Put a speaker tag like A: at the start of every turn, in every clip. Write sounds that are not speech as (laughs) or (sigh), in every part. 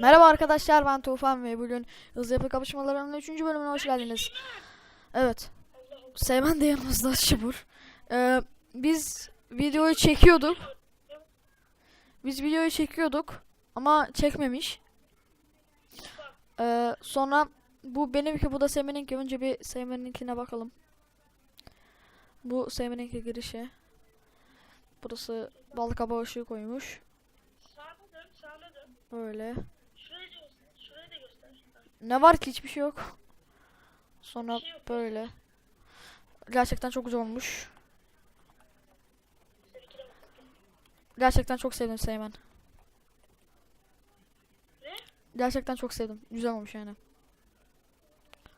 A: Merhaba arkadaşlar ben Tufan ve bugün hızlı yapı kapışmalarının 3. bölümüne hoş geldiniz. Evet. Seymen de yanımızda Şibur. Ee, biz videoyu çekiyorduk. Biz videoyu çekiyorduk ama çekmemiş. Ee, sonra bu benimki bu da Seymen'inki. Önce bir Seymen'inkine bakalım. Bu Seymen'inki girişi. Burası bal kabağı ışığı koymuş. Böyle. Ne var ki hiçbir şey yok. Sonra
B: şey yok.
A: böyle. Gerçekten çok güzel olmuş. Gerçekten çok sevdim Seymen.
B: Ne?
A: Gerçekten çok sevdim. Güzel olmuş yani.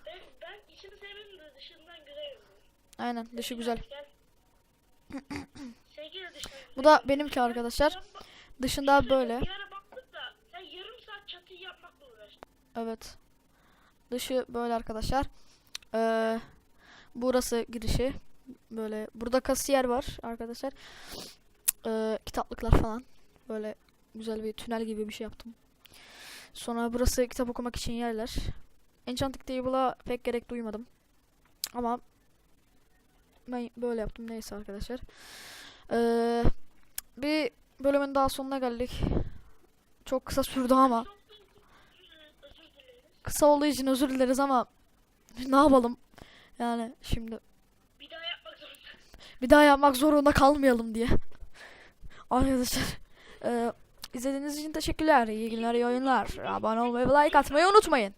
B: Ben, ben içini sevmedim de dışından güzel görünüyor.
A: Aynen dışı (clears throat) güzel. Bu da benimki arkadaşlar. Dışında
B: bir
A: böyle. Evet. Dışı böyle arkadaşlar. Ee, burası girişi. Böyle. Burada kasiyer var arkadaşlar. Ee, kitaplıklar falan. Böyle güzel bir tünel gibi bir şey yaptım. Sonra burası kitap okumak için yerler. Enchanting Table'a pek gerek duymadım. Ama ben böyle yaptım. Neyse arkadaşlar. Ee, bir bölümün daha sonuna geldik. Çok kısa sürdü ama. Kısa olduğu için özür dileriz ama ne yapalım? Yani şimdi
B: Bir daha yapmak zorunda.
A: bir daha yapmak zorunda kalmayalım diye. (laughs) Arkadaşlar eee izlediğiniz için teşekkürler. İyi günler, iyi oyunlar. Abone olmayı ve like atmayı unutmayın.